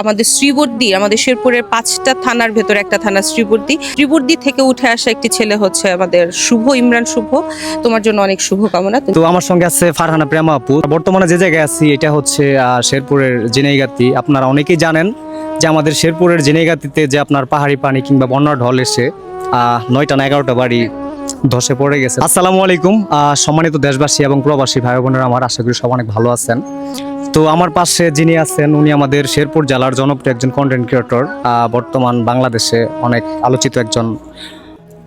আমাদের শ্রীবর্দী, আমাদের শেরপুরের পাঁচটা থানার ভেতরে একটা থানা শ্রীবর্দী। শ্রীবর্দী থেকে উঠে আসা একটি ছেলে হচ্ছে আমাদের শুভ, ইমরান শুভ। তোমার জন্য অনেক শুভকামনা। তো আমার সঙ্গে আছে ফারহানা প্রেমা আপু বর্তমানে যে জায়গায় আছি, এটা হচ্ছে শেরপুরের জেনেগাতি আপনারা অনেকেই জানেন যে আমাদের শেরপুরের জেনেগাতিতে যে আপনার পাহাড়ি পানি কিংবা বন্যার ঢল এসে নয়টা না এগারোটা বাড়ি ধসে পড়ে গেছে। আসসালামু আলাইকুম। সম্মানিত দেশবাসী এবং প্রবাসী ভাই বোনেরা আমার, আশা করি সব অনেক ভালো আছেন। তো আমার পাশে যিনি আছেন, উনি আমাদের শেরপুর জেলার জনপ্রিয় একজন কন্টেন্ট ক্রিয়েটর বর্তমান বাংলাদেশে অনেক আলোচিত একজন।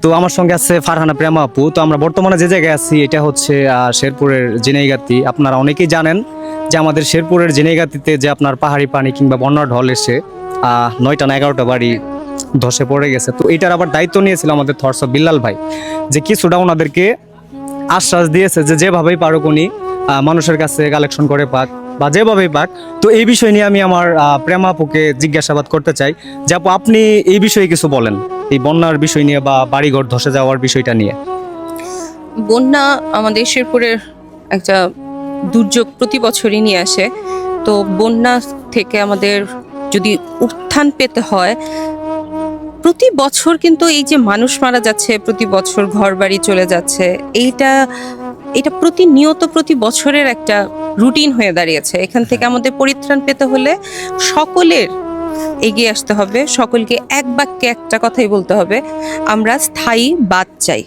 তো আমার সঙ্গে আছে ফারহানা প্রেমা আপু। তো আমরা বর্তমানে যে জায়গায় আছি, এটা হচ্ছে শেরপুরের জেনেগাতি আপনারা অনেকেই জানেন যে আমাদের শেরপুরের জেনেগাতিতে যে আপনার পাহাড়ি পানি কিংবা বন্যার ঢল এসে নয়টা না এগারোটা বাড়ি ধসে পড়ে গেছে। তো এটার আবার দায়িত্ব নিয়েছিল আমাদের থরস বিল্লাল ভাই, যে কিছুটা ওনাদেরকে আশ্বাস দিয়েছে যে যেভাবেই পারুক উনি মানুষের কাছে কালেকশন করে পাক। বা যেভাবেই পাক তো এই বিষয় নিয়ে আমি আমার আহ, প্রেমা আপুকে জিজ্ঞাসাবাদ করতে চাই। যে আপু আপনি এই বিষয়ে কিছু বলেন এই বন্যার বিষয় নিয়ে বা বাড়িঘর ধসে যাওয়ার বিষয়টা নিয়ে। বন্যা আমাদের শেরপুরের একটা দুর্যোগ প্রতি বছরই নিয়ে আসে। তো বন্যা থেকে আমাদের যদি উত্থান পেতে হয় প্রতি বছর কিন্তু এই যে মানুষ মারা যাচ্ছে প্রতি বছর ঘর বাড়ি চলে যাচ্ছে এইটা এটা প্রতিনিয়ত প্রতি বছরের একটা রুটিন হয়ে দাঁড়িয়েছে। এখান থেকে আমাদের পরিত্রাণ পেতে হলে সকলের এগিয়ে আসতে হবে সকলকে এক বাক্যে একটা কথাই বলতে হবে আমরা স্থায়ী বাদ চাই।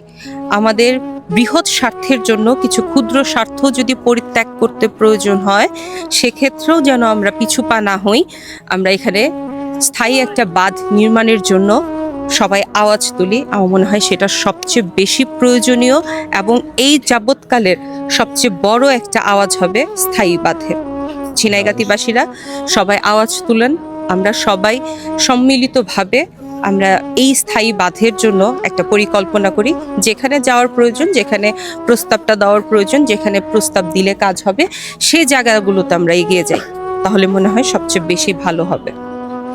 আমাদের বৃহৎ স্বার্থের জন্য কিছু ক্ষুদ্র স্বার্থ যদি পরিত্যাগ করতে প্রয়োজন হয় সেক্ষেত্রেও যেন আমরা পিছু পা না হই আমরা এখানে স্থায়ী একটা বাঁধ নির্মাণের জন্য সবাই আওয়াজ তুলি। আমার মনে হয় সেটা সবচেয়ে বেশি প্রয়োজনীয় এবং এই যাবৎকালের সবচেয়ে বড় একটা আওয়াজ হবে স্থায়ী বাঁধে। ঝিনাইগাতিবাসীরা, সবাই আওয়াজ তুলেন। আমরা সবাই সম্মিলিতভাবে আমরা এই স্থায়ী বাঁধের জন্য একটা পরিকল্পনা করি। যেখানে যাওয়ার প্রয়োজন, যেখানে প্রস্তাবটা দেওয়ার প্রয়োজন, যেখানে প্রস্তাব দিলে কাজ হবে সেই জায়গাগুলোতে আমরা এগিয়ে যাই। তাহলে মনে হয় সবচেয়ে বেশি ভালো হবে।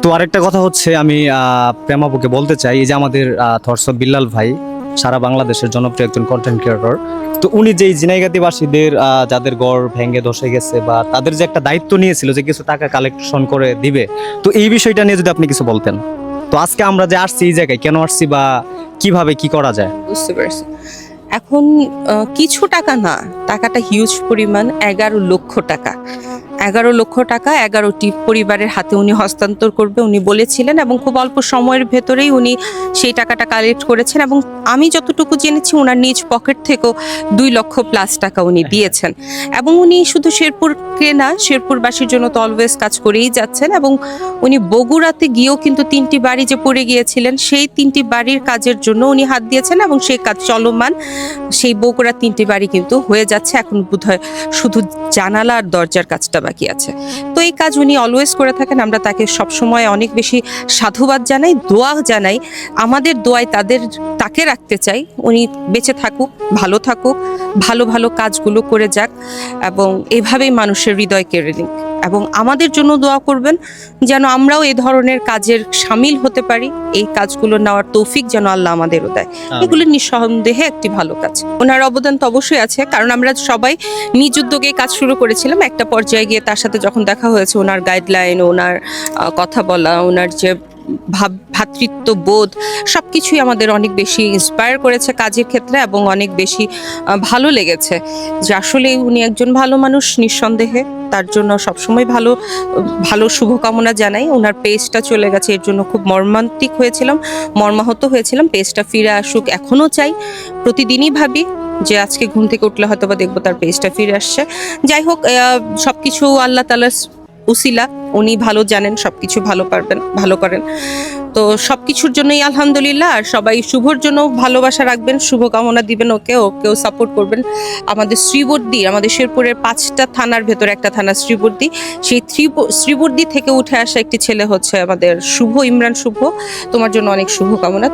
তো আরেকটা কথা হচ্ছে, আমি প্রেমাপুকে বলতে চাই, এই যে আমাদের থরস বিল্লাল ভাই, সারা বাংলাদেশের জনপ্রিয় একজন কন্টেন্ট ক্রিয়েটর তো উনি যেই জিনাইগাতিবাসীদের যাদের গড় ভেঙে ধসে গেছে বা তাদের যে একটা দায়িত্ব নিয়েছিল যে কিছু টাকা কালেকশন করে দিবে, তো এই বিষয়টা নিয়ে যদি আপনি কিছু বলতেন। তো আজকে আমরা যে আসছি এই জায়গায়, কেন আসছি বা কীভাবে কি করা যায়? বুঝতে পারছি। এখন কিছু টাকা না, টাকাটা হিউজ পরিমাণ, এগারো লক্ষ টাকা। এগারো লক্ষ টাকা এগারোটি পরিবারের হাতে উনি হস্তান্তর করবে উনি বলেছিলেন এবং খুব অল্প সময়ের ভেতরেই উনি সেই টাকাটা কালেক্ট করেছেন এবং আমি যতটুকু জেনেছি ওনার নিজ পকেট থেকেও দুই লক্ষ প্লাস টাকা উনি দিয়েছেন। এবং উনি শুধু শেরপুরকে না শেরপুরবাসীর জন্য তো অলওয়েজ কাজ করেই যাচ্ছেন এবং উনি বগুড়াতে গিয়েও কিন্তু তিনটি বাড়ি যে পড়ে গিয়েছিলেন সেই তিনটি বাড়ির কাজের জন্য উনি হাত দিয়েছেন এবং সেই কাজ চলমান সেই বগুড়ার তিনটি বাড়ি কিন্তু হয়ে যাচ্ছে। এখন বোধহয় শুধু জানালা আর দরজার কাজটা বাকি আছে। তো এই কাজ উনি অলওয়েজ করে থাকেন, আমরা তাকে সবসময় অনেক বেশি সাধুবাদ জানাই, দোয়া জানাই। আমাদের দোয়ায় তাদের, তাকে রাখতে চাই। উনি বেঁচে থাকুক, ভালো থাকুক, ভালো ভালো কাজগুলো করে যাক এবং এভাবেই মানুষের হৃদয় কেড়ে নিক। এবং আমাদের জন্য দোয়া করবেন যেন আমরাও এ ধরনের কাজের সামিল হতে পারি। এই কাজগুলো নেওয়ার তৌফিক যেন আল্লাহ আমাদেরও দেয়। এগুলো নিঃসন্দেহে একটি ভালো কাজ। ওনার অবদান তো অবশ্যই আছে কারণ আমরা সবাই নিজ উদ্যোগে কাজ শুরু করেছিলাম। একটা পর্যায়ে গিয়ে তার সাথে যখন দেখা হয়েছে ওনার গাইডলাইন ওনার কথা বলা ওনার যে ভাব ভ্রাতৃত্ব বোধ সব কিছুই আমাদের অনেক বেশি ইন্সপায়ার করেছে কাজের ক্ষেত্রে এবং অনেক বেশি ভালো লেগেছে। যে আসলে উনি একজন ভালো মানুষ নিঃসন্দেহে, তার জন্য সবসময় ভালো ভালো শুভকামনা জানাই। ওনার পেজটা চলে গেছে, এর জন্য খুব মর্মান্তিক হয়েছিলাম, মর্মাহত হয়েছিলাম পেজটা ফিরে আসুক এখনও চাই। প্রতিদিনই ভাবি যে আজকে ঘুম থেকে উঠলে হয়তো বা দেখব তার পেজটা ফিরে আসছে। যাই হোক সব কিছু আল্লাহ তালার উসিলা, উনি ভালো জানেন সব কিছু ভালো পারবেন, ভালো করেন। তো সব কিছুর জন্যই আলহামদুলিল্লাহ, আর সবাই শুভর জন্য ভালোবাসা রাখবেন, শুভকামনা দিবেন ওকে, ওকেও সাপোর্ট করবেন। আমাদের শ্রীবর্দী, আমাদের শেরপুরের পাঁচটা থানার ভেতরে একটা থানা, শ্রীবর্দী। সেই শ্রীবর্দী থেকে উঠে আসা একটি ছেলে হচ্ছে আমাদের শুভ, ইমরান শুভ। তোমার জন্য অনেক শুভকামনা।